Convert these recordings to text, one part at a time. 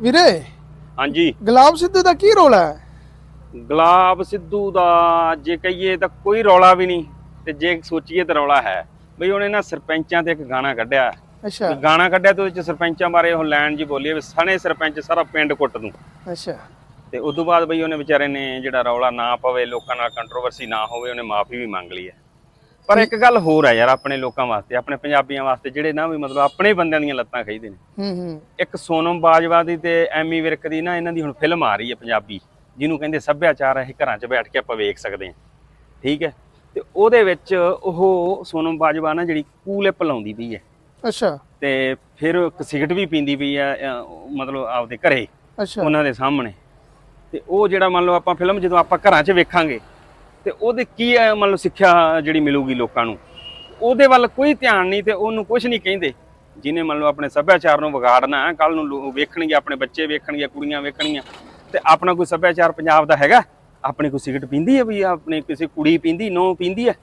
ਵੀਰੇ? ਹਾਂਜੀ। ਗੁਲਾਬ ਸਿੱਧੂ ਦਾ ਕੀ ਰੋਲ ਹੈ? ਗੁਲਾਬ ਸਿੱਧੂ ਦਾ ਜੇ ਕਹੀਏ ਤਾਂ ਕੋਈ ਰੌਲਾ ਵੀ ਨਹੀਂ ਤੇ ਜੇ ਸੋਚੀਏ ਤਾਂ ਰੌਲਾ ਹੈ। ਬਈ ਉਹਨੇ ਨਾ ਸਰਪੰਚਾਂ ਤੇ ਇੱਕ ਗਾਣਾ ਕੱਢਿਆ। ਅੱਛਾ। ਗਾਣਾ ਕੱਢਿਆ ਤੇ ਉਹਦੇ ਚ ਸਰਪੰਚਾਂ ਬਾਰੇ ਉਹ ਲਾਈਨ ਜੀ ਬੋਲੀ ਵੀ ਸਣੇ ਸਰਪੰਚ ਸਾਰਾ ਪਿੰਡ ਕੁੱਟ ਦੂੰ। ਅੱਛਾ। ਤੇ ਉਸ ਤੋਂ ਬਾਅਦ ਬਈ ਉਹਨੇ ਵਿਚਾਰੇ ਨੇ ਜਿਹੜਾ ਰੌਲਾ ਨਾ ਪਵੇ ਲੋਕਾਂ ਨਾਲ ਕੰਟਰੋਵਰਸੀ ਨਾ ਹੋਵੇ ਉਹਨੇ ਮਾਫੀ ਵੀ ਮੰਗ ਲਈ ਹੈ। ਪਰ ਇੱਕ ਗੱਲ ਹੋਰ ਹੈ ਯਾਰ ਆਪਣੇ ਲੋਕਾਂ ਵਾਸਤੇ ਆਪਣੇ ਪੰਜਾਬੀਆਂ ਵਾਸਤੇ ਜਿਹੜੇ ਨਾ ਵੀ ਮਤਲਬ ਆਪਣੇ ਬੰਦਿਆਂ ਦੀਆਂ ਲੱਤਾਂ ਖਿੱਚਦੇ ਨੇ। ਹੂੰ ਹੂੰ। ਇੱਕ ਸੋਨਮ ਬਾਜਵਾ ਦੀ ਤੇ ਐਮੀ ਵਿਰਕ ਦੀ ਨਾ ਇਹਨਾਂ ਦੀ ਹੁਣ ਫਿਲਮ ਆ ਰਹੀ ਹੈ ਪੰਜਾਬੀ ਜਿਹਨੂੰ ਕਹਿੰਦੇ ਸੱਭਿਆਚਾਰ ਇਹ ਘਰਾਂ 'ਚ ਬੈਠ ਕੇ ਆਪਾਂ ਵੇਖ ਸਕਦੇ ਹਾਂ। ਠੀਕ ਹੈ? ਤੇ ਉਹਦੇ ਵਿੱਚ ਉਹ ਸੋਨਮ ਬਾਜਵਾ ਨਾ ਜਿਹੜੀ ਕੂਲਿਪ ਲਾਉਂਦੀ ਪਈ ਹੈ। ਅੱਛਾ। ਤੇ ਫਿਰ ਇੱਕ ਸਿਗਰਟ ਵੀ ਪੀਂਦੀ ਪਈ ਹੈ ਮਤਲਬ ਆਪਦੇ ਘਰੇ ਅੱਛਾ। ਉਹਨਾਂ ਦੇ ਸਾਹਮਣੇ। ਤੇ ਉਹ ਜਿਹੜਾ ਮੰਨ ਲਓ ਆਪਾਂ ਫਿਲਮ ਜਦੋਂ ਆਪਾਂ ਘਰਾਂ 'ਚ ਵੇਖਾਂਗੇ ਤੇ ਉਹਦੇ ਕੀ ਲਓ ਸਿੱਖਿਆ ਜਿਹੜੀ ਮਿਲੂਗੀ ਲੋਕਾਂ ਨੂੰ? ਉਹਦੇ ਵੱਲ ਕੋਈ ਧਿਆਨ ਨਹੀਂ ਤੇ ਉਹਨੂੰ ਕੁਝ ਨਹੀਂ ਕਹਿੰਦੇ। ਜਿਹਨੇ ਮੰਨ ਲਓ ਆਪਣੇ ਸੱਭਿਆਚਾਰ ਨੂੰ ਵਿਗਾੜਨਾ ਹੈ ਕੱਲ ਨੂੰ ਵੇਖਣਗੇ ਆਪਣੇ ਬੱਚੇ ਵੇਖਣਗੇ ਕੁੜੀਆਂ ਵੇਖਣਗੀਆਂ ਤੇ ਆਪਣਾ ਕੋਈ ਸੱਭਿਆਚਾਰ ਪੰਜਾਬ ਦਾ ਹੈਗਾ? ਆਪਣੀ ਕੋਈ ਸਿਗਰਟ ਪੀਂਦੀ ਹੈ ਵੀ ਆਪਣੀ ਕਿਸੇ ਕੁੜੀ ਪੀਂਦੀ ਨੋ ਪੀਂਦੀ ਹੈ?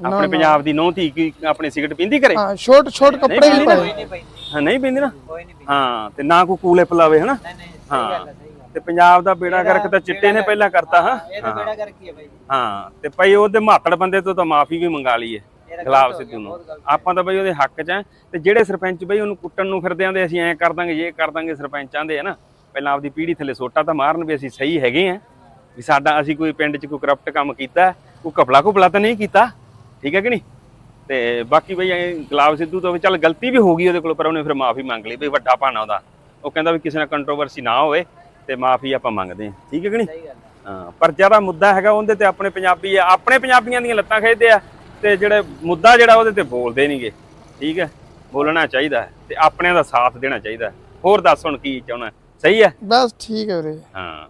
ਆਪਣੇ ਪੰਜਾਬ ਦੀ ਨੋ ਧੀ ਕੀ ਆਪਣੀ ਸਿਗਰਟ ਪੀਂਦੀ ਕਰੇ ਹਾਂ ਛੋਟ ਛੋਟ ਕੱਪੜੇ ਵੀ। ਪਾਏ। ਹਾਂ ਨਹੀਂ ਪੀਂਦੀ ਨਾ? ਕੋਈ ਨਹੀਂ ਹਾਂ ਤੇ ਨਾ ਕੋਈ ਕੂਲੇ ਪਲਾਵੇ ਹਨਾ? ਨਹੀਂ ਨਹੀਂ ਸਹੀ ਹਾਂ। ਤੇ ਪੰਜਾਬ ਦਾ ਬੇੜਾ ਕਰਕੇ ਤਾਂ ਚਿੱਟੇ ਨੇ ਪਹਿਲਾਂ ਕਰਤਾ ਹਾਂ ਇਹ ਤਾਂ ਬੇੜਾ ਕਰ ਕੀ ਹੈ ਬਾਈ ਹਾਂ ਤੇ ਭਾਈ ਉਹਦੇ ਮਾਤੜ ਬੰਦੇ ਤੋਂ ਤਾਂ ਮਾਫੀ ਵੀ ਮੰਗਾ ਲਈ ਹੈ ਗੁਲਾਬ ਸਿੱਧੂ ਨੂੰ। ਆਪਾਂ ਤਾਂ ਬਈ ਉਹਦੇ ਹੱਕ 'ਚ ਆ ਤੇ ਜਿਹੜੇ ਸਰਪੰਚ ਬਈ ਉਹਨੂੰ ਕੁੱਟਣ ਨੂੰ ਫਿਰਦੇ ਆਂਦੇ ਅਸੀਂ ਐਂ ਕਰ ਦਾਂਗੇ ਇਹ ਕਰ ਦਾਂਗੇ ਸਰਪੰਚ ਆਂਦੇ ਆ ਨਾ। ਪਹਿਲਾਂ ਆਪਦੀ ਪੀੜ੍ਹੀ ਥੱਲੇ ਸੋਟਾ ਤਾਂ ਮਾਰਨ ਵੀ ਅਸੀਂ ਸਹੀ ਹੈਗੇ ਆ। ਵੀ ਸਾਡਾ ਅਸੀਂ ਕੋਈ ਪਿੰਡ 'ਚ ਕੋਈ ਕਰਪਟ ਕੰਮ ਕੀਤਾ ਕੋਈ ਘਪਲਾ ਘੁਪਲਾ ਤਾਂ ਨਹੀਂ ਕੀਤਾ ਠੀਕ ਹੈ ਕਿ ਨਹੀਂ? ਤੇ ਬਾਕੀ ਬਈ ਗੁਲਾਬ ਸਿੱਧੂ ਤੋਂ ਵੀ ਚੱਲ ਗਲਤੀ ਵੀ ਹੋ ਗਈ ਉਹਦੇ ਕੋਲ ਪਰ ਉਹਨੇ ਫਿਰ ਮਾਫੀ ਮੰਗ ਲਈ ਬਈ ਵੱਡਾ ਭਾਣਾ ਉਹਦਾ। ਉਹ ਕਹਿੰਦਾ ਵੀ ਕਿਸੇ ਨਾਲ ਕੰਟਰੋਵਰਸੀ ਨਾ ਹੋਵੇ। ਤੇ ਮਾਫੀ ਆਪਾਂ ਮੰਗਦੇ ਹਾਂ। ਠੀਕ ਹੈ ਕਿ ਨਹੀਂ? ਸਹੀ ਗੱਲ ਹੈ। ਪਰ ਜਿਹੜਾ ਮੁੱਦਾ ਹੈਗਾ ਉਹਦੇ ਤੇ ਆਪਣੇ ਪੰਜਾਬੀ ਆ ਆਪਣੇ ਪੰਜਾਬੀਆਂ ਦੀਆਂ ਲੱਤਾਂ ਖਿੱਚਦੇ ਆ ਤੇ ਜਿਹੜੇ ਮੁੱਦਾ ਜਿਹੜਾ ਉਹਦੇ ਤੇ ਬੋਲਦੇ ਨਹੀਂਗੇ ਠੀਕ ਹੈ? ਬੋਲਣਾ ਚਾਹੀਦਾ ਹੈ ਤੇ ਆਪਣਿਆਂ ਦਾ ਸਾਥ ਦੇਣਾ ਚਾਹੀਦਾ ਹੈ। ਹੋਰ ਦੱਸ ਹੁਣ ਕੀ ਚਾਹਣਾ ਸਹੀ ਹੈ? ਬਸ ਠੀਕ ਹੈ ਵੀਰੇ। ਹਾਂ।